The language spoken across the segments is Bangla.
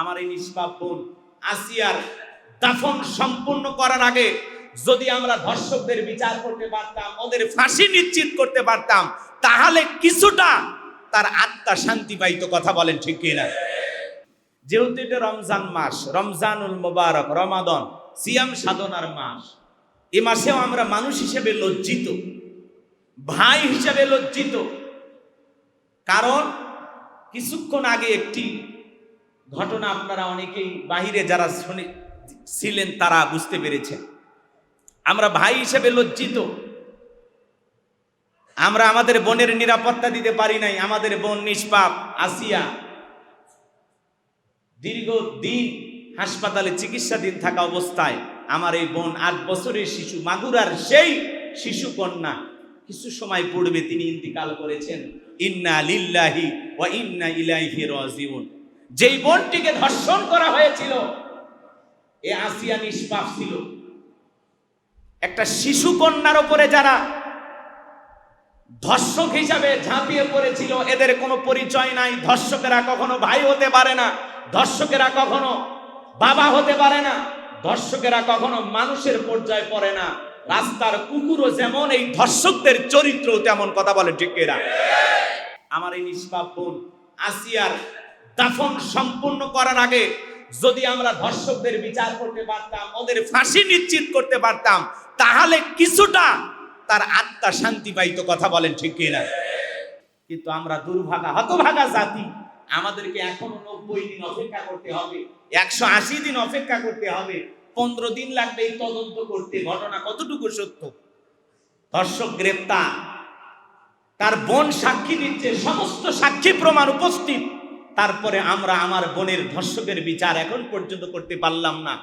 আমার এই নিষ্পাপ বোন আসিয়ার দাফন সম্পূর্ণ করার আগে যদি আমরা ধর্ষকদের বিচার করতে পারতাম, ওদের ফাঁসি নিশ্চিত করতে পারতাম, তাহলে কিছুটা তার আত্মা শান্তি পাইতো, কথা বলেন ঠিক কিনা? যেহেতু এটা রমজান মাস, রমজানুল মোবারক, রমাদন, সিয়াম সাধনার মাস, এ মাসেও আমরা মানুষ হিসেবে লজ্জিত, ভাই হিসেবে লজ্জিত। কারণ কিছুক্ষণ আগে একটি ঘটনা আপনারা অনেকেই বাহিরে যারা শুনে ছিলেন, তারা বুঝতে পেরেছেন। আমরা ভাই হিসেবে লজ্জিত। আমরা আমাদের বোনের নিরাপত্তা দিতে পারি নাই। আমাদের বোন নিষ্পাপ, আসিয়া দীর্ঘ দিন হাসপাতালে চিকিৎসাধীন থাকা অবস্থায় আমার এই বোন আট বছরের শিশু, মাগুরার সেই শিশু কন্যা। কিছু সময় পূর্বে তিনি ইন্তিকাল করেছেন। ইন্না লিল্লাহি ওয়া ইন্না ইলাইহি রাজিউন। যেই বোনটিকে ধর্ষণ করা হয়েছিল, এ আসিয়া নিষ্পাপ ছিল। একটা শিশু কন্যার উপরে যারা ধর্ষক হিসাবে ঝাঁপিয়ে পড়েছিল, এদের কোনো পরিচয় নাই। ধর্ষকেরা কখনো ভাই হতে পারে না, ধর্ষকেরা কখনো বাবা হতে পারে না, ধর্ষকেরা কখনো মানুষের পর্যায়ে পড়ে না। রাস্তার কুকুরও যেমন এই ধর্ষকদের চরিত্র তেমন কথা বলে ঠিকেরা আমার এই নিষ্পাপ বোন আসিয়ার দাফন সম্পূর্ণ করার আগে যদি আমরা ধর্ষকদের বিচার করতে পারতাম, ওদের ফাঁসি নিশ্চিত করতে পারতাম, তাহলে কিছুটা তার আত্মা শান্তি পাইতো, কথা বলেন ঠিক কিনা? কিন্তু আমরা দুর্ভাগা, হতভাগা জাতি, আমাদেরকে এখনও নব্বই দিন অপেক্ষা করতে হবে, একশো আশি দিন অপেক্ষা করতে হবে, পনেরো দিন লাগবে এই তদন্ত করতে, ঘটনা কতটুকু সত্য? ধর্ষক, গ্রেপ্তার, তার বোন সাক্ষী দিচ্ছে, সমস্ত সাক্ষী প্রমাণ উপস্থিত। তারপরে আমরা আমার বোনের ধর্ষকের বিচার এখন পর্যন্ত করতে পারলাম না।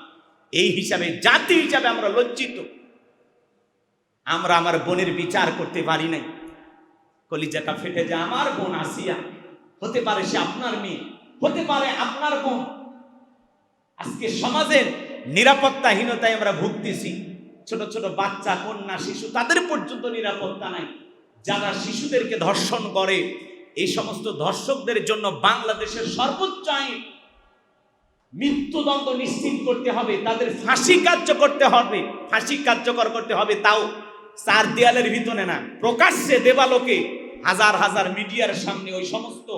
এই হিসাবে জাতি হিসাবে আমরা লজ্জিত। আমরা আমার বোনের বিচার করতে পারি নাই। কলিজাটা ফেটে যায়। আমার বোন আসিয়া, হতে পারে সে আপনার মেয়ে, হতে পারে আপনার বোন। আজকে সমাজের নিরাপত্তাহীনতায় আমরা ভুগতেছি। ছোট ছোট বাচ্চা, কন্যা, শিশু, তাদের পর্যন্ত নিরাপত্তা নাই। যারা শিশুদেরকে ধর্ষণ করে এই সমস্ত দর্শকদের জন্য বাংলাদেশের সর্বোচ্চ আইন মৃত্যুদণ্ড নিশ্চিত করতে হবে, তাদের ফাঁসি কার্য করতে হবে, ফাঁসি কার্যকর করতে হবে, তাও চার দেয়ালের ভিতরে না, প্রকাশ্যে দেবালোকে হাজার হাজার মিডিয়ার সামনে ওই সমস্ত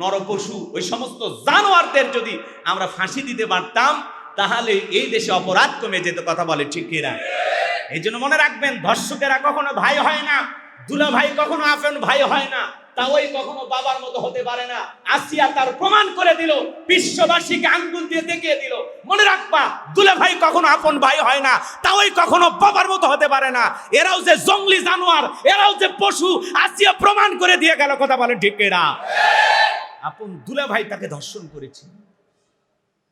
নরপশু, ওই সমস্ত জানোয়ারদের যদি আমরা ফাঁসি দিতে পারতাম, তাহলে এই দেশে অপরাধ কমে যেত, কথা বলে ঠিক কিনা? এই জন্য মনে রাখবেন ধর্ষকেরা কখনো ভাই হয় না দুলা ভাই কখনো আপন ভাই হয় না। তাওই কখনো বাবার মতো হতে পারে না। আসিয়া তার প্রমাণ করে দিল, বিশ্ববাসীকে আঙ্গুল দিয়ে দেখিয়ে দিল। মনে রাখবা দুলা ভাই কখনো আপন ভাই হয় না তাওই কখনো বাবার মতো হতে পারে না। এরাও যে জঙ্গলি জানোয়ার, এরাও যে পশু, আসিয়া প্রমাণ করে দিয়ে গেল, কথা বলেন ঠিক এরা আপন দুলা ভাই তাকে ধর্ষণ করেছে।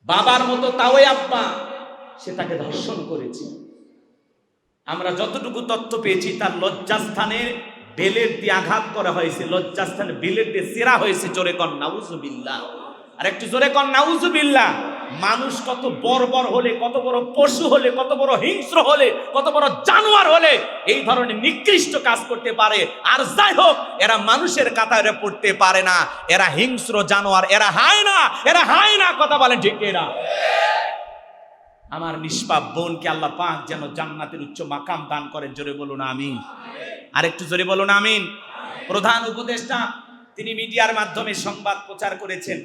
বাবার মতো তাওই আব্বা, সে তাকে ধর্ষণ করেছে। আমরা যতটুকু তথ্য পেয়েছি, তার লজ্জাস্থানে বেলের দিয়ে আঘাত করা হয়েছে, লজ্জাস্থানে বেলের দিয়ে সেরা হয়েছে, জোরে কন, নাউজুবিল্লাহ। আর একটু জোরে কন, নাউজুবিল্লাহ। মানুষ কত বর্বর হলে, কত বড় পশু হলে, কত বড় হিংস্র হলে, কত বড় জানোয়ার হলে, এই ধরনের নিকৃষ্ট কাজ করতে পারে। আর যাই হোক, এরা মানুষের কাতারে পড়তে পারে না। এরা হিংস্র জানোয়ার, এরা হায় না এরা হায় না কথা বলেন ঠিক এরা আমার নিষ্পাপ বোনকে আল্লাহ পাক যেন জান্নাতের উচ্চ মাকাম দান করেন। জোরে বলুন, আমিন। আরেকটু জোরে বলুন, আমিন। প্রধান উপদেষ্টা, তিনি মিডিয়ার মাধ্যমে সংবাদ প্রচার করেছেন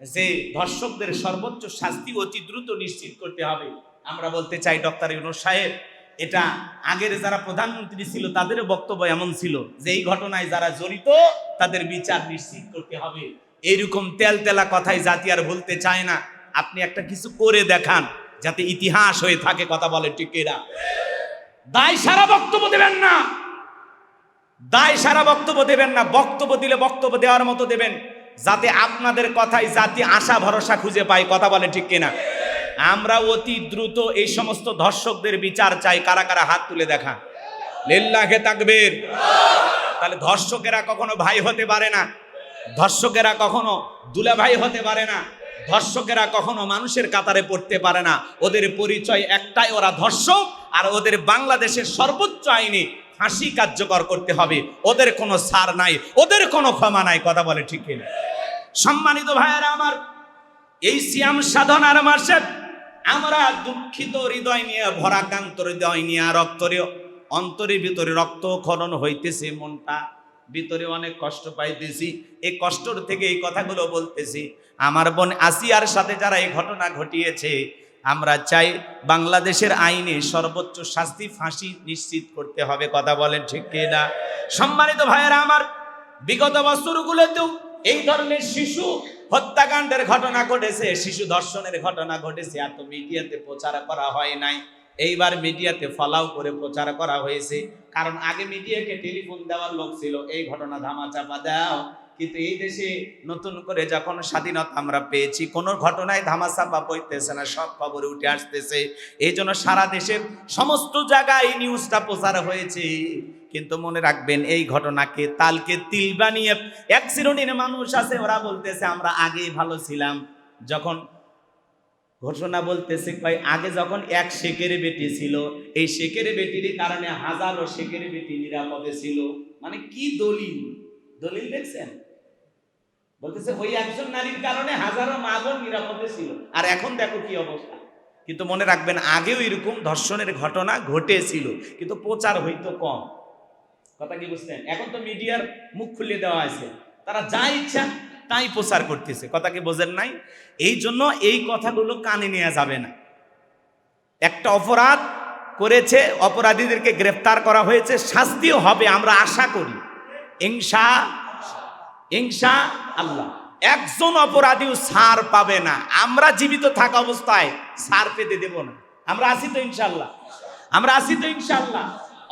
যে ধর্ষকদের সর্বোচ্চ শাস্তি অতি দ্রুত নিশ্চিত করতে হবে। আমরা বলতে চাই, ডক্টর ইউনুস সাহেব, এটা আগের যারা প্রধানমন্ত্রী ছিল, তাদেরও বক্তব্য এমন ছিল যে এই ঘটনায় যারা জড়িত, তাদের বিচার নিশ্চিত করতে হবে। এইরকম তেল তেলা কথাই জাতি আর বলতে চায় না। আপনি একটা কিছু করে দেখান। যাতে ইতিহাস হয়ে থাকে, কথা বলে টিকেরা দায় সারা বক্তব্য দেবেন না। দায় সারা বক্তব্য দেবেন না। বক্তব্য দিলে বক্তব্য দেওয়ার মতো দেবেন, যাতে আপনাদের কথায় জাতি আশা, ভরসা খুঁজে পায় কথা বলে ঠিক কিনা? আমরা অতি দ্রুত এই সমস্ত ধর্ষকদের বিচার চাই, কারা কারা হাত তুলে দেখা? লিল্লাহে তাকবীর। তাহলে ধর্ষকেরা কখনো ভাই হতে পারে না, ধর্ষকেরা কখনো দুলা ভাই হতে পারে না। ধর্ষকেরা কখনো মানুষের কাতারে পড়তে পারে না। ওদের পরিচয় একটাই, ওরা ধর্ষক, আর ওদের বাংলাদেশের সর্বোচ্চ আইনে ফাঁসি কার্যকর করতে হবে। ওদের কোনো সার নাই, ওদের কোনো ক্ষমা নাই, কথা বলে ঠিক সম্মানিত ভাইয়েরা আমার, এই সিয়াম সাধনার মাসে আমরা দুঃখিত হৃদয় নিয়ে ভরাকান্ত হৃদয় নিয়ে রক্তরে অন্তরের ভিতরে রক্ত খনন হইতেছে মনটা। ভিতরে অনেক কষ্ট পাইতেছি। এই কষ্টর থেকে এই কথাগুলো বলতেছি। আমার বোন আসিয়ার সাথে যারা এই ঘটনা ঘটিয়েছে, আমরা চাই বাংলাদেশের আইনে সর্বোচ্চ শাস্তি, ফাঁসি নিশ্চিত করতে হবে, কথা বলেন ঠিক না সম্মানিত ভাইয়েরা আমার, বিগত বছরগুলোতেও এই ধরনের শিশু হত্যাকাণ্ডের ঘটনা ঘটেছে, শিশু ধর্ষণের ঘটনা ঘটেছে, এত মিডিয়াতে প্রচার করা হয় নাই। এইবার মিডিয়াতে ফলাও করে প্রচার করা হয়েছে, কারণ আগে মিডিয়াকে টেলিফোন দেওয়ার লোক ছিল, এই ঘটনা ধামাচাপা দাও। কিন্তু এই দেশে নতুন করে যখন স্বাধীনতা আমরা পেয়েছি, কোনো ঘটনায় ধামাচাপা পড়তেছে না, সব খবরে উঠে আসতেছে। এই জন্য সারা দেশের সমস্ত জায়গায় নিউজটা প্রচার হয়েছে। কিন্তু মনে রাখবেন, এই ঘটনাকে তালকে তিল বানিয়ে এক শ্রেণির মানুষ আছে, ওরা বলতেছে, আমরা আগেই ভালো ছিলাম। যখন ঘোষণা বলতেছে ভাই আগে যখন এক শেখের বেটি ছিল, এই শেখের বেটির কারণে হাজারো শেখের বেটি নিরাপদে ছিল। মানে কি দলিল? দলিল দেখছেন? বলতেছে, ওই একজন নারীর কারণে হাজারো মাগন নিরাপদে ছিল। আর এখন দেখো কি অবস্থা। কিন্তু মনে রাখবেন, আগেও এরকম ধর্ষণের ঘটনা ঘটেছিল, কিন্তু প্রচার হইতো কম। কথা কি বুঝলেন এখন তো মিডিয়ার মুখ খুলে দেওয়া আছে তারা যা ইচ্ছা তাই প্রচার করতেছে। কথা কি বোঝেন নাই? এই জন্য এই কথাগুলো কানে নেওয়া যাবে না। একটা অপরাধ করেছে, অপরাধীদেরকে গ্রেফতার করা হয়েছে, শাস্তিও হবে, আমরা আশা করি। ইংসা ইংসা আল্লাহ। একজন অপরাধীও সার পাবে না। আমরা জীবিত থাকা অবস্থায় সার পেতে দেব না। আমরা আসি তো ইনশাল্লাহ আমরা আসি তো ইনশাল্লাহ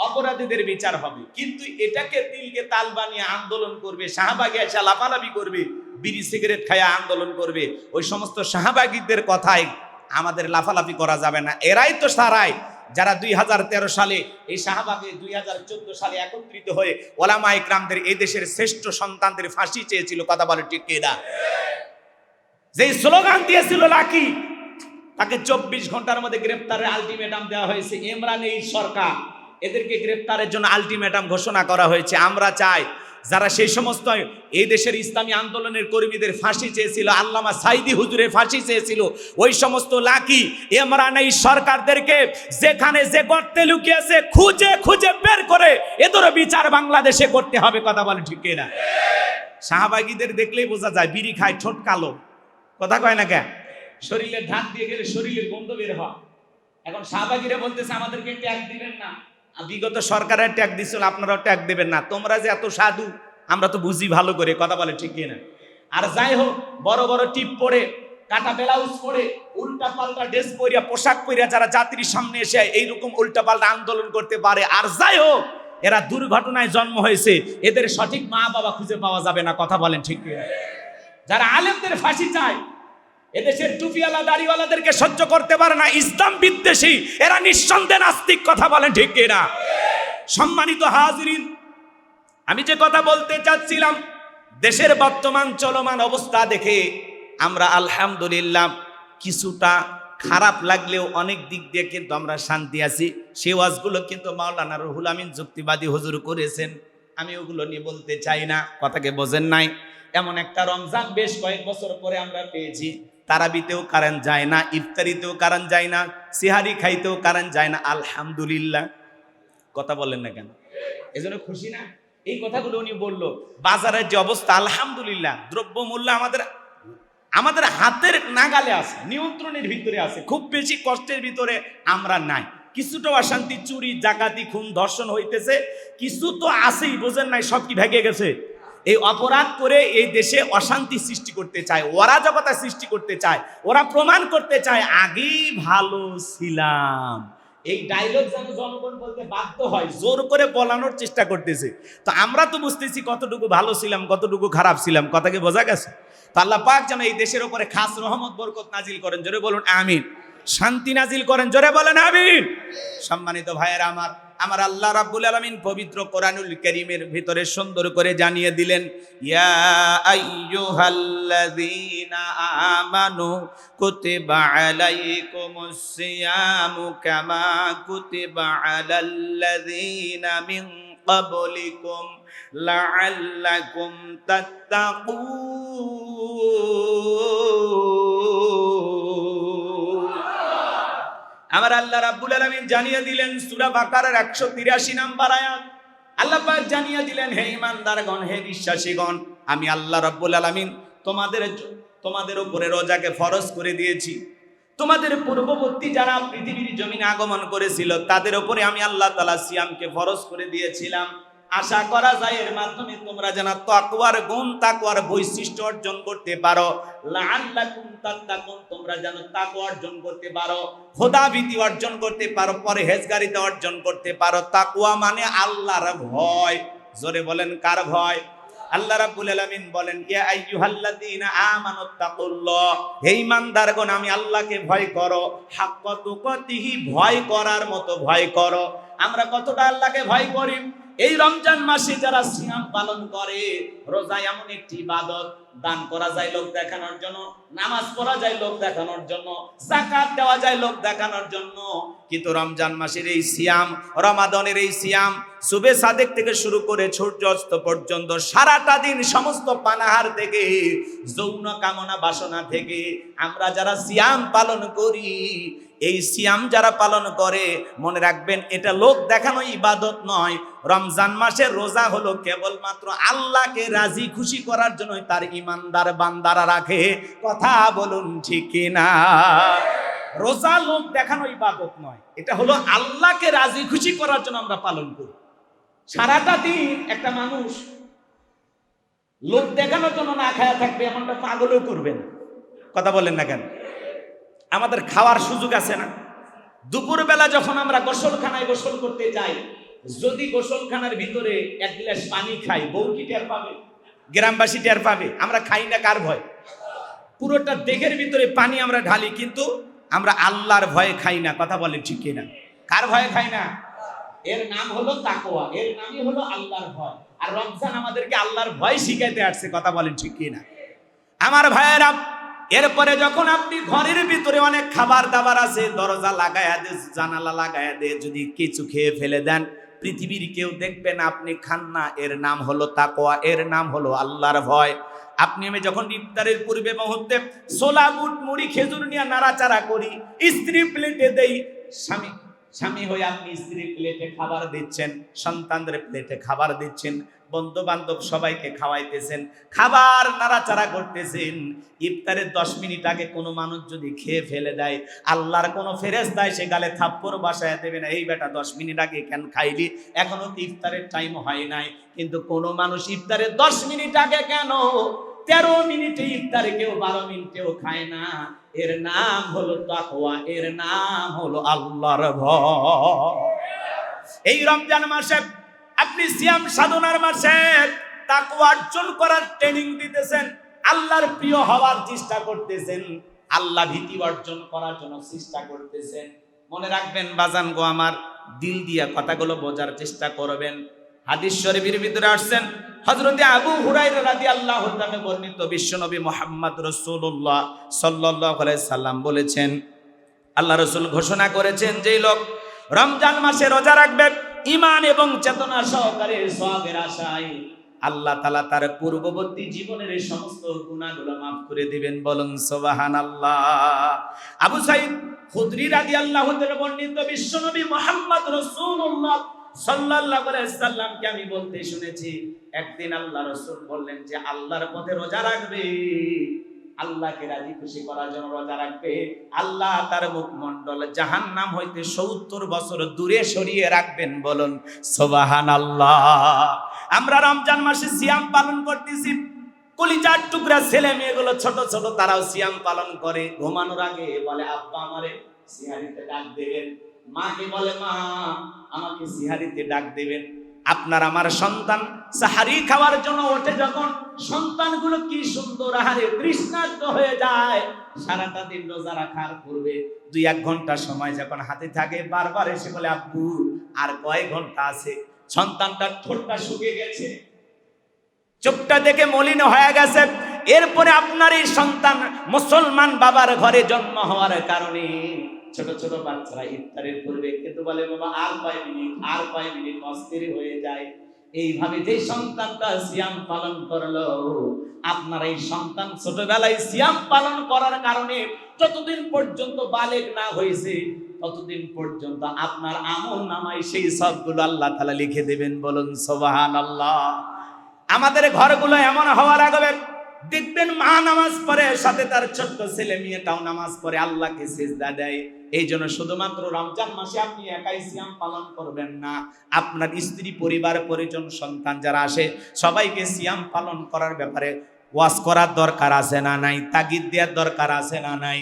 অপরাধীদের বিচার হবে। কিন্তু এটাকে তিলকে তাল বানিয়ে আন্দোলন করবে, শাহবাগে এসে লাফালাফি করবে, বিড়ি, সিগারেট খায়া আন্দোলন করবে। ওই সমস্ত শাহবাগীদের কথায় আমাদের লাফালাফি করা যাবে না। এরাই তো সারায় যারা দুই হাজার তেরো সালে, এই শাহবাগে দুই হাজার চোদ্দ সালে একত্রিত হয়ে ওলামা ইকরামদের এই দেশের শ্রেষ্ঠ সন্তানদের ফাঁসি চেয়েছিল, কথা বলে ঠিক কিনা? যেই স্লোগান দিয়েছিল লাকি, তাকে চব্বিশ ঘণ্টার মধ্যে গ্রেপ্তারের আলটিমেটাম দেওয়া হয়েছে। ইমরান এই সরকার, এদেরকে গ্রেপ্তারের জন্য আলটিমেটাম ঘোষণা করা হয়েছে। আমরা চাই যারা সেই সমস্ত এই দেশের ইসলামী আন্দোলনের কর্মীদের ফাঁসি চেয়েছিল, আল্লামা সাইদি হুজুরের ফাঁসি চেয়েছিল, ওই সমস্ত লাকি ইমরান এই সরকারদেরকে যেখানে যে গর্তে লুকিয়েছে, খুঁজে খুঁজে বের করে এদেরও বিচার বাংলাদেশে করতে হবে, কথা বলে ঠিক না শাহবাগীদের দেখলেই বোঝা যায়, বিড়ি খায় ঠোঁট কালো। কথা কয় না কেন? শরীরের ধান দিয়ে গেলে শরীরের গন্ধ বের হয়। এখন শাহবাগীরা বলতেছে, আমাদেরকে ট্যাগ দিবেন না। বিগত সরকারের ট্যাগ দিছিল, আপনারাও ট্যাগ দেবেন না তোমরা যে এত সাধু, আমরা তো বুঝি ভালো করে, কথা বলে ঠিক না আর যাই হোক, বড় বড় টিপ পরে কাটা ব্লাউজ পরে, উল্টা পাল্টা ড্রেস পরিয়া, পোশাক পরিয়া যারা যাত্রীর সামনে এসে এইরকম উল্টা পাল্টা আন্দোলন করতে পারে, আর যাই হোক, এরা দুর্ঘটনায় জন্ম হয়েছে, এদের সঠিক মা বাবা খুঁজে পাওয়া যাবে না, কথা বলেন ঠিক? যারা আলেমদের ফাঁসি চায় এদেশের টুপিওয়ালা, দাড়িওয়ালাদেরকে সহ্য করতে পারে না। ইসলাম বিদ্বেষী, এরা নিঃসন্দেহে নাস্তিক, কথা বলেন ঠিক কিনা? সম্মানিত হাজরিন, আমি যে কথা বলতে চাচ্ছিলাম, দেশের বর্তমান চলমান অবস্থা দেখে আমরা আলহামদুলিল্লাহ কিছুটা খারাপ লাগলেও অনেক দিক দিয়ে কিন্তু আমরা শান্তি আছি। সে ওয়াজগুলো কিন্তু মাওলানা রুহুল আমিন যুক্তিবাদী হুজুর করেছেন। আমি ওগুলো নিয়ে বলতে চাই না, কথাকে বোঝেন নাই। এমন একটা রমজান বেশ কয়েক বছর পরে আমরা পেয়েছি। তারাবিতেও কারেন্ট যায় না, ইফতারিতেও কারেন্ট যায় না, সিহারি খাইতেও কারেন্ট যায় না, আলহামদুলিল্লাহ। কথা বলেন না কেন? এজন্য খুশি না? এই কথাগুলো উনি বলল, বাজারের যে অবস্থা, আলহামদুলিল্লাহ দ্রব্য মূল্য আমাদের আমাদের হাতের নাগালে আছে, নিয়ন্ত্রণের ভিতরে আছে, খুব বেশি কষ্টের ভিতরে আমরা নাই। কিছুটা অশান্তি, চুরি, জাকাতি, খুন, ধর্ষণ হইতেছে, কিছু তো আছেই, বোঝেন নাই, সব কি ভেঙে গেছে? এই অপরাধ করে এই দেশে অশান্তি সৃষ্টি করতে চায়, অরাজকতা সৃষ্টি করতে চায়, ওরা প্রমাণ করতে চায়, আগেই ভালো ছিলাম। এই ডায়লগ যেন জনগণ বলতে বাধ্য হয়, জোর করে বলানোর চেষ্টা করতেছে। তো আমরা তো বুঝতেছি কতটুকু ভালো ছিলাম, কতটুকু খারাপ ছিলাম, কথা কি বোঝা গেছে? তো আল্লাহ পাক যেন এই দেশের উপরে খাস রহমত, বরকত নাজিল করেন। জোরে বলুন, আমিন। শান্তি নাজিল করেন, জোরে বলেন, আমিন। সম্মানিত ভাইয়েরা আমার আমার আল্লাহ রাব্বুল আলামিন পবিত্র কোরআনুল কারীমের ভিতরে সুন্দর করে জানিয়ে দিলেন, ইয়া আইয়ুহাল্লাযীনা আমানু কুতিবা আলাইকুমুস সিয়ামু কামা কুতিবা আলাল্লাযীনা মিন ক্বাবলিকুম লাআল্লাকুম তাত্তাকুন। আমার আল্লাহ রাব্বুল আলামিন জানিয়ে দিলেন সূরা বাকারার 183 নাম্বার আয়াত। আল্লাহ পাক জানিয়ে দিলেন, হে ইমানদারগণ হে বিশ্বাসীগণ, আমি আল্লাহ রাব্বুল আলামিন তোমাদের তোমাদের উপরে রোজাকে ফরজ করে দিয়েছি। তোমাদের পূর্ববর্তী যারা পৃথিবীর জমিনে আগমন করেছিল, তাদের উপরে আমি আল্লাহ তাআলা সিয়ামকে ফরজ করে দিয়েছিলাম। আশা করা যায় এর মাধ্যমে তোমরা যেন তাকওয়ার গুণ, তাকওয়ার বৈশিষ্ট্য অর্জন করতে পারো। লাআল্লাকুম তাত্তাকুন, তোমরা যেন তাকওয়া অর্জন করতে পারো খোদা ভীতি অর্জন করতে পারো পরে পরহেজগারিতা অর্জন করতে পারো। তাকওয়া মানে আল্লাহর ভয়। জোরে বলেন, কার ভয়? আল্লাহ রাব্বুল আলামিন বলেন, ইয়া আইয়ুহাল্লাযীনা আমানুত্তাকুল্লাহ হে ঈমানদারগণ, আমি আল্লাহকে ভয় করো। হাক্কা তুকাতিহি, ভয় করার মতো ভয় করো। আমরা কতটা আল্লাহকে ভয় করি? এই রমজান মাসে যারা সিয়াম পালন করে রোজা এমন একটি ইবাদত, দান করা যায় লোক দেখানোর জন্য, নামাজ পড়া যায় লোক দেখানোর জন্য জাকাত দেওয়া যায় লোক দেখানোর জন্য। কিন্তু রমজান মাসের এই সিয়াম, রমাদনের এই সিয়াম, সুবে সাদেক থেকে শুরু করে সূর্য অস্ত পর্যন্ত সারাটা দিন সমস্ত পানাহার থেকে, যৌন কামনা বাসনা থেকে আমরা যারা সিয়াম পালন করি, এই সিয়াম যারা পালন করে, মনে রাখবেন এটা লোক দেখানো ইবাদত নয় রমজান মাসের রোজা হলো কেবলমাত্র আল্লাহকে রাজি খুশি করার জন্য তার ইমানদার বান্দারা রাখে। কথা বলুন ঠিক না রোজা লোক দেখানো ইবাদত নয়। এটা হলো আল্লাহকে রাজি খুশি করার জন্য আমরা পালন করি। সারাটা দিন একটা মানুষ লোক দেখানোর জন্য না খায়া থাকবে, এমনটা পাগলও করবে না। কথা বলেন না কেন? আমাদের খাওয়ার সুযোগ আছে না? দুপুরবেলা যখন আমরা গোসলখানায় গোসল করতে যাই যদি গোসলখানার ভিতরে এক গ্লাস পানি খাই বউ কি টের পাবে? গ্রামবাসী টের পাবে। আমরা খাই না কার ভয়? পুরোটা দেহের ভিতরে পানি আমরা ঢালি কিন্তু আমরা আল্লাহর ভয়ে খাই না। কথা বলেন ঠিক কিনা? কার ভয়ে খাই না? এর নাম হলো তাকোয়া এর নামই হলো আল্লাহর ভয়। আর রমজান আমাদেরকে আল্লাহর ভয় শিখাইতে আসছে কথা বলেন ঠিক কিনা? আমার ভাইয়েরা এরপরে যখন আপনি ঘরের ভিতরে অনেক খাবার দাবার আছে দরজা লাগায়া দে জানালা লাগায়া দে যদি কিছু খেয়ে ফেলে দেন পৃথিবীর কেউ দেখবেন আপনি খান না এর নাম হলো তাকোয়া এর নাম হলো আল্লাহর ভয়। আপনি আমি যখন ইফতারের পূর্বে মুহূর্তে সোলা বুট, মুড়ি, খেজুর নিয়ে নাড়াচাড়া করি, স্ত্রী প্লেটে দেই, স্বামী স্বামী হয়ে আপনি স্ত্রীর প্লেটে খাবার দিচ্ছেন, সন্তানদের প্লেটে খাবার দিচ্ছেন বন্ধু বান্ধব সবাইকে খাওয়াইতেছেন, খাবার নাড়াচাড়া করতেছেন। ইফতারের দশ মিনিট আগে কোনো মানুষ যদি খেয়ে ফেলে দেয়, আল্লাহর কোনো ফেরেস দেয় সে গালে থাপ্পড় বাসায় দেবে না, এই বেটা দশ মিনিট আগে কেন খাইলি? এখনও তো ইফতারের টাইম হয় নাই। কিন্তু কোনো মানুষ ইফতারের দশ মিনিট আগে কেন? তেরো মিনিটে ইফতারে কেউ, বারো মিনিটেও খায় না। এর নাম হলো তাকওয়া, এর নাম হলো আল্লাহর ভয়। এই রমজান মাসে আপনি সিয়াম সাধনার মাসে তাকওয়া অর্জন করার ট্রেনিং দিতেছেন, আল্লাহর প্রিয় হওয়ার চেষ্টা করতেছেন, আল্লাহ ভীতি অর্জন করার জন্য চেষ্টা করতেছেন। মনে রাখবেন, বাজান গো আমার, দিল দিয়া কথাগুলো বোঝার চেষ্টা করবেন। হাদিস শরীফের ভিতরে আসছেন, হযরতে আবু হুরায়রা রাদিয়াল্লাহু তাআলা বর্ণিত বিশ্বনবী মুহাম্মদ রাসূলুল্লাহ সাল্লাল্লাহু আলাইহি সাল্লাম বলেছেন, আল্লাহ রসুল ঘোষণা করেছেন যেই লোক রমজান মাসে রোজা রাখবে ইমান এবং চেতনা সহকারে সবের আশায় আল্লাহ তালা তার পূর্ববর্তী জীবনের সমস্ত গুণাগুলো মাফ করে দিবেন বলুন সোবাহান আল্লাহ আবু সাইদ খুদরি রাজি আল্লাহ বর্ণিত বিশ্বনবী মোহাম্মদ রসুল্লাহ সাল্লাল্লাহু আমি বলতে শুনেছি, একদিন আল্লাহ রসুল বললেন যে আল্লাহর পথে রোজা রাখবে। আল্লাহকে রাজি খুশি করার জন্য রোজা রাখবে। আল্লাহ তার জাহান নাম হইতে সত্তর বছর দূরে সরিয়ে রাখবেন বলুন সোবাহান আল্লাহ আমরা রমজান মাসে সিয়াম পালন করতেছি। কলিজার টুকরা ছেলে মেয়েগুলো ছোট ছোট তারাও সিয়াম পালন করে। ঘুমানোর আগে বলে, আব্বা আমারে ডাক দেবেন। মাকে বলে, মা, আমাকে সিহারিতে ডাক দেবেন। আপনার আমার সন্তান সাহারি খাওয়ার জন্য ওঠে যখন। সন্তানগুলো কি সুন্দর আহারে তৃষ্ণার্ত হয়ে যায়। সারাটা দিন রোজা রাখার পূর্বে দুই এক ঘণ্টা সময় যখন হাতে থাকে, বারবার এসে বলে, আব্বু, আর কয় ঘণ্টা আছে। সন্তানটার ঠোঁটটা শুকিয়ে গেছে। চোখটা দেখে মলিন হয়ে গেছে। এরপরে আপনার এই সন্তান মুসলমান বাবার ঘরে জন্ম হওয়ার কারণে ছোট ছোট বাচ্চারা ইফতারের পূর্বে কিন্তু বলে, বাবা, আর কয় মিনিট? আর কয় মিনিট অস্থির হয়ে যায়? এইভাবে যে সন্তানটা সিয়াম পালন করল, আপনার এই সন্তান ছোটবেলায় সিয়াম পালন করার কারণে যতদিন পর্যন্ত বালেক না হয়েছে, ততদিন পর্যন্ত আপনার আমল নামায় সেই সবগুলো আল্লাহ তালা লিখে দেবেন বলুন সোবাহান আল্লাহ আমাদের ঘরগুলো এমন হওয়ার আগে দেখবেন মা নামাজ পড়ে, সাথে তার ছোট্ট ছেলে মেয়েটাও নামাজ পড়ে, আল্লাহকে সেজদা দেয়। এই জন্য শুধুমাত্র রমজান মাসে আপনি একাই সিয়াম পালন করবেন না। আপনার স্ত্রী, পরিবার, পরিজন, সন্তান যারা আসে, সবাইকে সিয়াম পালন করার ব্যাপারে ওয়াজ করার দরকার আছে না নাই? তাগিদ দেওয়ার দরকার আছে না নাই?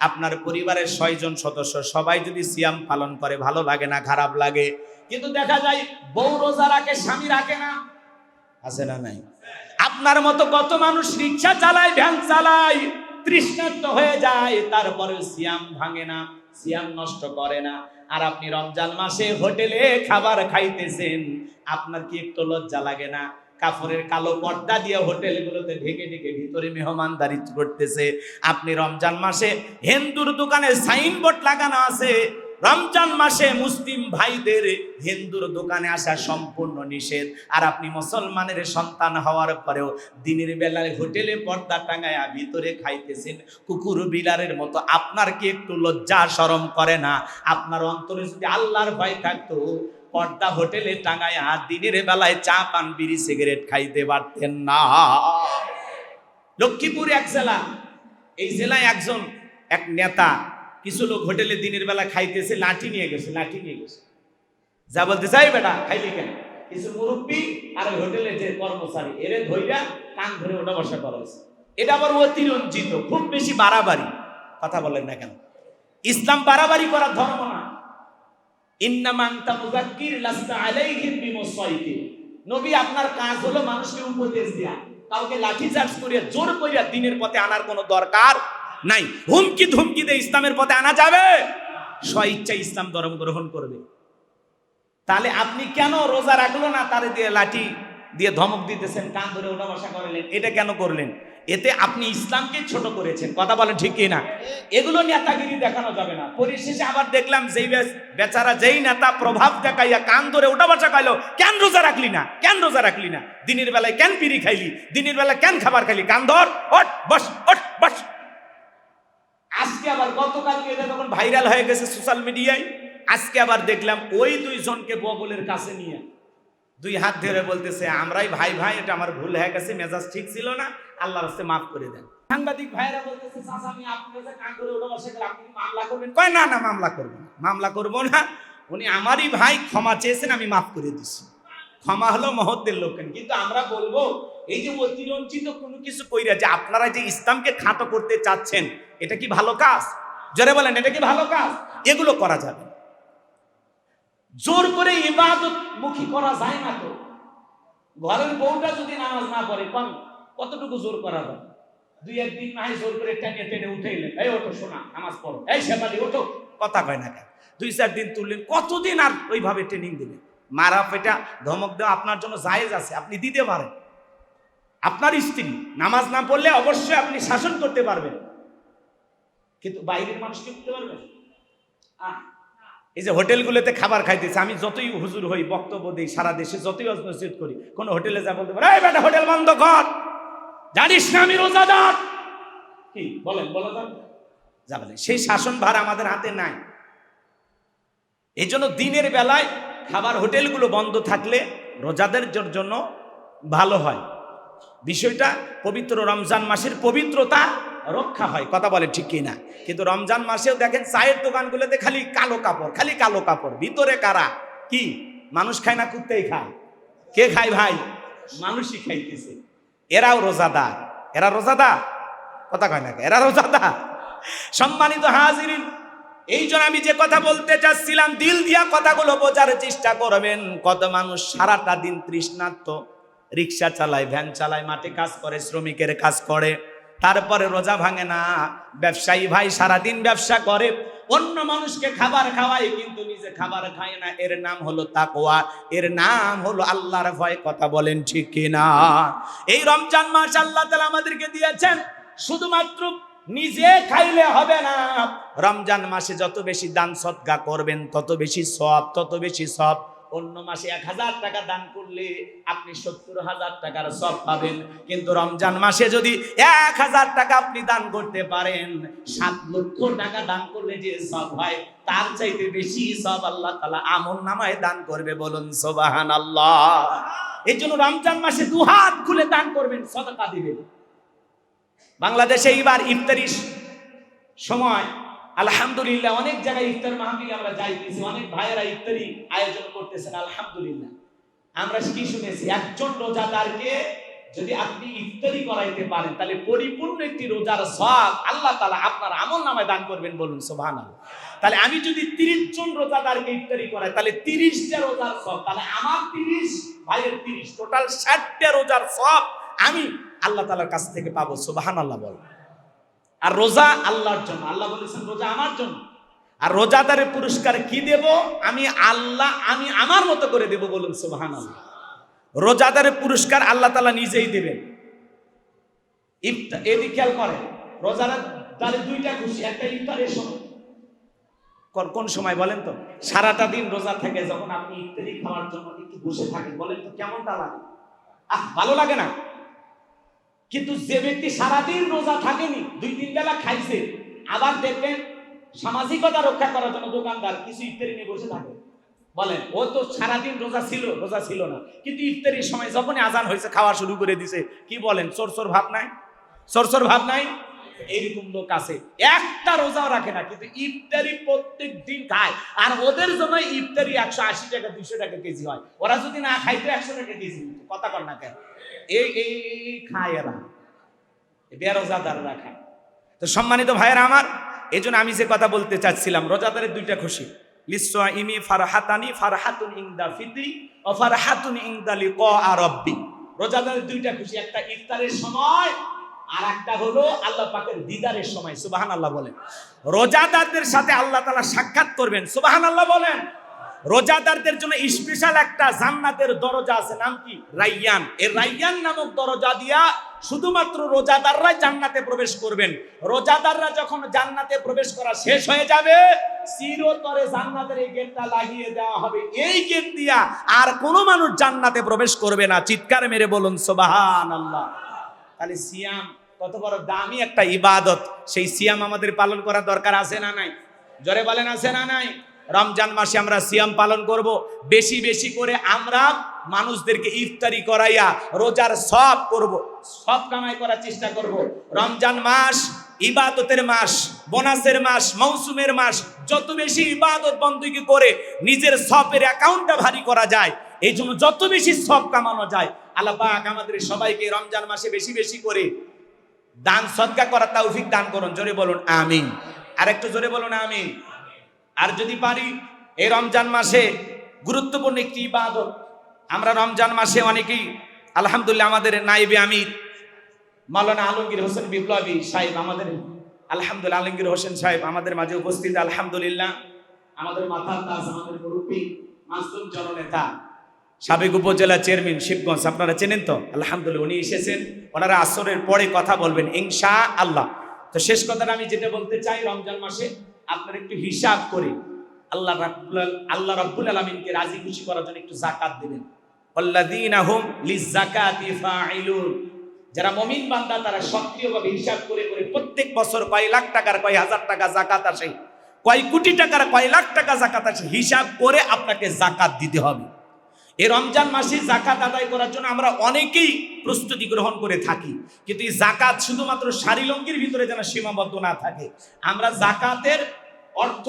আপনার পরিবারের ছয়জন সদস্য, সবাই যদি সিয়াম পালন করে, ভালো লাগে না, খারাপ লাগে। কিন্তু দেখা যায় বউ রোজা রাখে, স্বামী রাখে না। আছে না নাই? আপনার মতো কত মানুষ রিক্সা চালায়, ভ্যান চালায়, তৃষ্ণার্ত হয়ে যায় তারপরে সিয়াম ভাঙে না, সিয়াম নষ্ট করে না। আর আপনি রমজান মাসে হোটেলে খাবার খাইতেছেন, আপনার কি একটু লজ্জা লাগে না? কাপড়ের কালো পর্দা দিয়ে হোটেলগুলোতে ঢেকে ঢেকে ভিতরে মেহমানদারি করতেছে। আপনি রমজান মাসে হিন্দুর দোকানে সাইনবোর্ড লাগানো আছে রমজান মাসে মুসলিম ভাইদের হিন্দুর দোকানে আসা সম্পূর্ণ নিষেধ। আর আপনি মুসলমানের সন্তান হওয়ার পরেও দিনের বেলায় হোটেলে পর্দা টাঙায়া ভিতরে খাইতেছেন, কুকুর বিলারের মতো। আপনার কি একটু লজ্জা সরম করে না? আপনার অন্তরে যদি আল্লাহর ভয় থাকতো, পর্দা হোটেলে টাঙায়া দিনের বেলায় চা, পান, বিড়ি, সিগারেট খাইতে পারতেন না। লক্ষ্মীপুর এক জেলা, এই জেলায় একজন এক নেতা কিছু লোক হোটেলে দিনের বেলা খাইতেছে, লাঠি নিয়ে গেছে, লাঠি নিয়ে গেছে। যা বলতে চাই বেটা, খাইলি কেন? কিছু মুরব্বী আর ওই হোটেলে যে কর্মচারী, এরে ধইরা কান ধরে ওটা বসা করা হয়েছে। এটা আবার অতিরঞ্জিত, খুব বেশি বাড়াবাড়ি। কথা বলেন না কেন? ইসলাম বাড়াবাড়ি করার ধর্ম না। ইন্নামা আনতা মুযাক্কির লাস্তা আলাইহিম বিমুসাইতির নবী, আপনার কাজ হলো মানুষকে উপদেশ দেয়া। কাউকে লাঠি চার্জ করিয়া জোর করিয়া দিনের পথে আনার কোনো দরকার নাই। হুমকি ধুমকি দিয়ে ইসলামের পথে আনা যাবে? স্ব ইচ্ছা ইসলাম ধর্ম গ্রহণ করবে। তাহলে আপনি কেন রোজা রাখল না? তারে দিয়ে লাঠি দিয়ে ধমক দিতেছেন, কান ধরে ওঠা বসা করলেন। এটা কেন করলেন? এতে আপনি ইসলামকে ছোট করেছেন। কথা বলেন ঠিক কি না এগুলো নেতাগিরি দেখানো যাবে না। পরিশেষে আবার দেখলাম যেই বেচ- বেচারা যেই নেতা প্রভাব দেখাইয়া কান ধরে ওঠা বসা খাইলো কেন রোজা রাখলি না? কেন রোজা রাখলি না? দিনের বেলায় কেন পিড়ি খাইলি? দিনের বেলায় কেন খাবার খাইলি? কান ধর, ওঠ, বস ওঠ, বস। আজকে আবার গতকালকে এটা যখন ভাইরাল হয়ে গেছে সোশ্যাল মিডিয়ায়, আজকে আবার দেখলাম ওই দুইজনকে বগলের কাছে নিয়ে। দুই হাত ধরে বলতেছে, আমরাই ভাই ভাই, এটা আমার ভুল হয়ে গেছে, মেজাজ ঠিক ছিল না, আল্লাহর হস্তে মাফ করে দেন। সাংবাদিক ভাইরা বলতেছে, চাচা, আমি আপনার কাছে কান করে ওটা গেলে আপনি মামলা করবেন? কয়, না না, মামলা করব না, মামলা করব না। উনি আমারই ভাই, ক্ষমা চেয়েছেন, আমি মাফ করে দিছি। ক্ষমা হলো মহত্বের লোকেন কিন্তু আমরা বলব এই যে অতিরঞ্চিত কোনো কিছু কইরা যে আপনারা যে ইসলামকে খাটো করতে চাচ্ছেন, এটা কি ভালো কাজ? জোরে বলেন, এটা কি ভালো কাজ? এগুলো করা যাবে জোর করে ইবাদত মুখী করা যায় না তো। ঘরের বউটা যদি নামাজ না পড়ে কম কতটুকু জোর করা যায়? দুই একদিন না জোর করে টেনে টেনে উঠেইলেন এই ওঠো শোনা নামাজ পড়ো। এই শেফালি, ওঠো। কথা কয় না কেন? দুই চার দিন তুললেন, কতদিন আর ওইভাবে ট্রেনিং দিলেন? মারা পেটা, ধমক দেওয়া আপনার জন্য জায়েজ আছে, আপনি দিতে পারেন। আপনার স্ত্রী নামাজ না পড়লে অবশ্যই আপনি শাসন করতে পারবেন। কিন্তু বাইরের মানুষকে করতে পারবেন এই যে হোটেলগুলোতে খাবার খাইতেছে, আমি যতই হুজুর হই, বক্তব্য দিই সারা দেশে, যতই মসজিদ করি, কোন হোটেলে যা বলতে পারে বেটা, হোটেল বন্ধ কর। জানিস না আমি রোজাদার? কি? বলেন, বলো যাবেন সেই শাসন ভার আমাদের হাতে নাই। এই জন্য দিনের বেলায় খাবার হোটেলগুলো বন্ধ থাকলে রোজাদের জন্য ভালো হয়। বিষয়টা পবিত্র রমজান মাসের পবিত্রতা রক্ষা হয়, কথা বলে ঠিক কি না কিন্তু রমজান মাসেও দেখেন চায়ের দোকানগুলোতে খালি কালো কাপড়, খালি কালো কাপড়। ভিতরে কারা? কি? মানুষ খায় না কুত্তেই খায়? কে খায় ভাই? মানুষই খাইতেছে। এরাও রোজাদার। এরা রোজাদার? কথা কয় না এরা রোজাদার। সম্মানিত হাজিরিন, এই জন্য আমি যে কথা বলতে চাচ্ছিলাম, দিল দিয়া কথাগুলো বোঝার চেষ্টা করবেন। কত মানুষ সারাটা দিন তৃষ্ণার্ত। রিক্সা চালায়, ভ্যান চালায়, মাঠে কাজ করে, শ্রমিকের কাজ করে। তারপরে রোজা ভাঙে না, ব্যবসায়ী ভাই সারাদিন ব্যবসা করে। অন্য মানুষকে খাবার খাওয়ায়, কিন্তু নিজে খাবার খায় না। এর নাম হলো তাকওয়া। এর নাম হলো আল্লাহর ভয়। কথা বলেন ঠিক কিনা? এই রমজান মাস আল্লাহ তাআলা আমাদেরকে দিয়েছেন, শুধুমাত্র নিজে খাইলে হবে না। রমজান মাসে যত বেশি দান সৎকা করবেন, তত বেশি সব তত বেশি সব অন্য মাসে এক হাজার টাকা দান করলে আপনি সত্তর হাজার টাকার সব পাবেন। কিন্তু রমজান মাসে যদি এক হাজার টাকা আপনি দান করতে পারেন, সাত লক্ষ টাকা দান করলে যে সব হয়, তার চাইতে বেশি সব আল্লাহ তালা আমল নামায় দান করবে বলুন সোবাহান আল্লাহ এই জন্য রমজান মাসে দু হাত খুলে দান করবেন, সদকা দিবেন। বাংলাদেশে এইবার ইফতারির সময় আলহামদুলিল্লাহ, অনেক জায়গায় ইফতার মাহফিলে আমরা যাইতেছি অনেক ভাইয়েরা ইফতারি আয়োজন করতেছেন, আলহামদুলিল্লাহ। আমরা কি শুনেছি, একজন রোজাদারকে যদি আপনি ইফতারি করাইতে পারেন, তাহলে পরিপূর্ণ একটি রোজার সব আল্লাহ তালা আপনার আমল নামায় দান করবেন বলুন সোভান তাহলে আমি যদি তিরিশ জন রোজাদারকে ইফতারি করাই, তাহলে তিরিশটা রোজার সব তাহলে আমার তিরিশ, ভাইয়ের তিরিশ, টোটাল ষাটটা রোজার সব আমি আল্লাহ তালার কাছ থেকে পাবো সোবাহান আল্লাহ বল আর রোজা আল্লাহর জন্য। আল্লাহ বলেছেন, রোজা আমার জন্য। আর রোজাদারের পুরস্কার কি দেব? আমি আল্লাহ, আমি আমার মতো করে দেব বলুন সোবাহান রোজাদারের পুরস্কার আল্লাহ তালা নিজেই দেবেন। ইফতার এদিক খেয়াল করেন রোজাদার দুইটা খুশি, একটা ইফতারের সময়। কোন সময় বলেন তো? সারাটা দিন রোজা থেকে যখন আপনি ইফতারি খাওয়ার জন্য একটু বসে থাকেন, বলেন তো কেমনটা লাগে? আহ, ভালো লাগে না? কিন্তু যে ব্যক্তি সারাদিন রোজা থাকেনি, দুই তিন বেলা খাইছে, আবার দেখবেন সামাজিকতা রক্ষা করার জন্য দোকানদার কিছু ইফতারি নিয়ে বসে থাকে। বলেন, ও তো সারাদিন রোজা ছিল রোজা ছিল না, কিন্তু ইফতারির সময় যখনই আজান হয়েছে, খাওয়া শুরু করে দিছে, কি বলেন, চোর ভাব নাই? চোর ভাব নাই? এইরকম লোক আছে। একটা রোজাও রাখে না, কিন্তু ইফতারি প্রত্যেক দিন খায়। আর ওদের জন্য ইফতারি একশো আশি টাকা, দুইশো টাকা কেজি হয়। ওরা যদি না খাইতো একশো টাকা কেজি। কথা কর না কেন? এই এই খায় এরা বেরোজাদাররা খায় তো সম্মানিত ভাইয়েরা আমার এই জন্য আমি যে কথা বলতে চাচ্ছিলাম রোজাদারের দুইটা খুশি। লিসা ইমি ফারহাতানি, ফারহাতুন ইংদা ফিতরি, ও ফারহাতুন ইংদা লিক আরব্বি রোজাদারের দুইটা খুশি, একটা ইফতারের সময় আর একটা হলো আল্লাহ পাকের দিদারের সময়। সুবাহান আল্লাহ বলেন। রোজাদারদের সাথে আল্লাহ তালা সাক্ষাৎ করবেন। সুবাহান আল্লাহ বলেন। রোজাদারদের জন্য স্পেশাল একটা জান্নাতের দরজা আছে, নাম কি? রাইয়ান। এই রাইয়ান নামক দরজা দিয়া শুধুমাত্র রোজাদাররাই জান্নাতে প্রবেশ করবেন। রোজাদাররা যখন জান্নাতে প্রবেশ করা শেষ হয়ে যাবে, চিরতরে জান্নাতের এই গেটটা লাগিয়ে দেওয়া হবে। এই গেট দিয়া আর কোনো মানুষ জান্নাতে প্রবেশ করবে না। চিৎকার মেরে বলুন সোবাহান আল্লাহ তাহলে সিয়াম কত বড় দামি একটা ইবাদত। সেই সিয়াম আমাদের পালন করা দরকার আছে না নাই? জোরে বলেন, আছে না নাই? রমজান মাসে আমরা সিয়াম পালন করব। বেশি বেশি করে আমরা মানুষদেরকে ইফতারি করাইয়া রোজার সব করব। সব কামাই করার চেষ্টা করব। রমজান মাস ইবাদতের মাস, বোনাসের মাস, মৌসুমের মাস, যত বেশি ইবাদত বন্দী করে নিজের সপের অ্যাকাউন্টটা ভারী করা যায়, এই জন্য যত বেশি সব কামানো যায়, আল্লাহ পাক আমাদের সবাইকে রমজান মাসে বেশি বেশি করে দান সদকা করার তৌফিক দান করুন। জোরে বলুন, আমিন। আর একটু জোরে বলুন, আমিন। আর যদি পারি, এই রমজান মাসে গুরুত্বপূর্ণ একটি ইবাদত। আমরা রমজান মাসে অনেকেই, আলহামদুলিল্লাহ আমাদের নাইবে আমির, মাওলানা আলমগীর হোসেন বিপ্লবী সাহেব আমাদের, আলহামদুলিল্লাহ আলমগীর হোসেন সাহেব আমাদের মাঝে উপস্থিত, আলহামদুলিল্লাহ। আমাদের মাথার তাজ, আমাদের মুরব্বী, মাসুম জননেতা, সাবেক উপজেলা চেয়ারম্যান শিবগঞ্জ, আপনারা চেনেন তো? আলহামদুলিল্লাহ, উনি এসেছেন। ওনারা আসরের পরে কথা বলবেন ইনশা আল্লাহ তো শেষ কথাটা আমি যেটা বলতে চাই, রমজান মাসে আপনারা একটু হিসাব করে আল্লাহ আল্লাহ রাব্বুল আলামিনকে রাজি খুশি করার জন্য একটু জাকাত দিবেন। যারা মমিন বান্দা, তারা সক্রিয়ভাবে হিসাব করে করে প্রত্যেক বছর কয় লাখ টাকার, কয় হাজার টাকা জাকাত আসে, কয় কোটি টাকার, কয় লাখ টাকা জাকাত আসে, হিসাব করে আপনাকে জাকাত দিতে হবে। এই রমজান মাসে জাকাত আদায় করার জন্য আমরা অনেকেই প্রস্তুতি গ্রহণ করে থাকি। কিন্তু এই জাকাত শুধুমাত্র শাড়িলঙ্গির ভিতরে যেন সীমাবদ্ধ না থাকে। আমরা জাকাতের অর্থ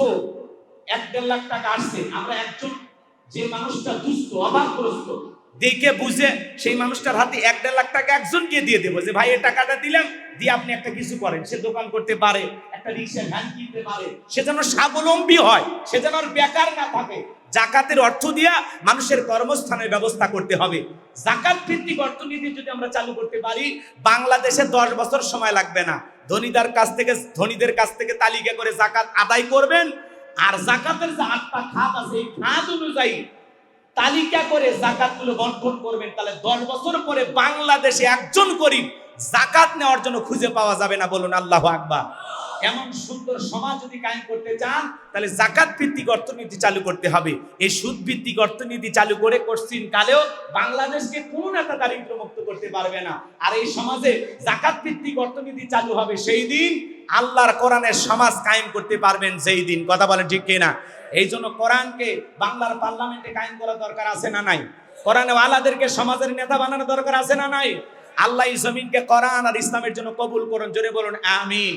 এক দেড় লাখ টাকা আসছে। আমরা একজন যে মানুষটা দুস্থ, অভাবগ্রস্ত, দেখে বুঝে সেই মানুষটার হাতে এক দেড় লাখ টাকা একজনকে দিয়ে দেবো যে, ভাই, এই টাকাটা দিলাম, দিয়ে আপনি একটা কিছু করেন। সে দোকান করতে পারে, একটা রিক্সা ভ্যান কিনতে পারে। সে যেন স্বাবলম্বী হয়, সে যেন আর বেকার না থাকে। জাকাতের অর্থ দিয়া মানুষের কর্মস্থানের ব্যবস্থা করতে হবে। জাকাত ভিত্তিক অর্থনীতি যদি আমরা চালু করতে পারি, বাংলাদেশে দশ বছর সময় লাগবে না। ধনীদের কাছ থেকে, ধনীদের কাছ থেকে তালিকা করে জাকাত আদায় করবেন। আর জাকাতের যে আটটা খাত আছে, এই খাত অনুযায়ী তালিকা করে জাকাতগুলো বন্টন করবেন। তাহলে দশ বছর পরে বাংলাদেশে একজন গরিব জাকাত নেওয়ার জন্য খুঁজে পাওয়া যাবে না বলুন আল্লাহ আকবার। এমন সুন্দর সমাজ যদি কায়েম করতে চান, তাহলে জাকাত ভিত্তিক অর্থনীতি চালু করতে হবে। এই সুদ ভিত্তিক অর্থনীতি চালু করে করছেন কালেও বাংলাদেশকে কোন নেতা দারিদ্র মুক্ত করতে পারবে না। আর এই সমাজে জাকাত ভিত্তিক অর্থনীতি চালু হবে সেই দিন আল্লাহর কোরআনের সমাজ কায়েম করতে পারবেন সেই দিন। কথা বলেন ঠিক কিনা? এই জন্য কোরআনকে বাংলার পার্লামেন্টে কায়েম করা দরকার আছে না নাই? কোরআনে আলাদেরকে সমাজের নেতা বানানো দরকার আছে না নাই? আল্লাহ জমিনকে কোরআন আর ইসলামের জন্য কবুল করুন। জোরে বলুন, আমিন।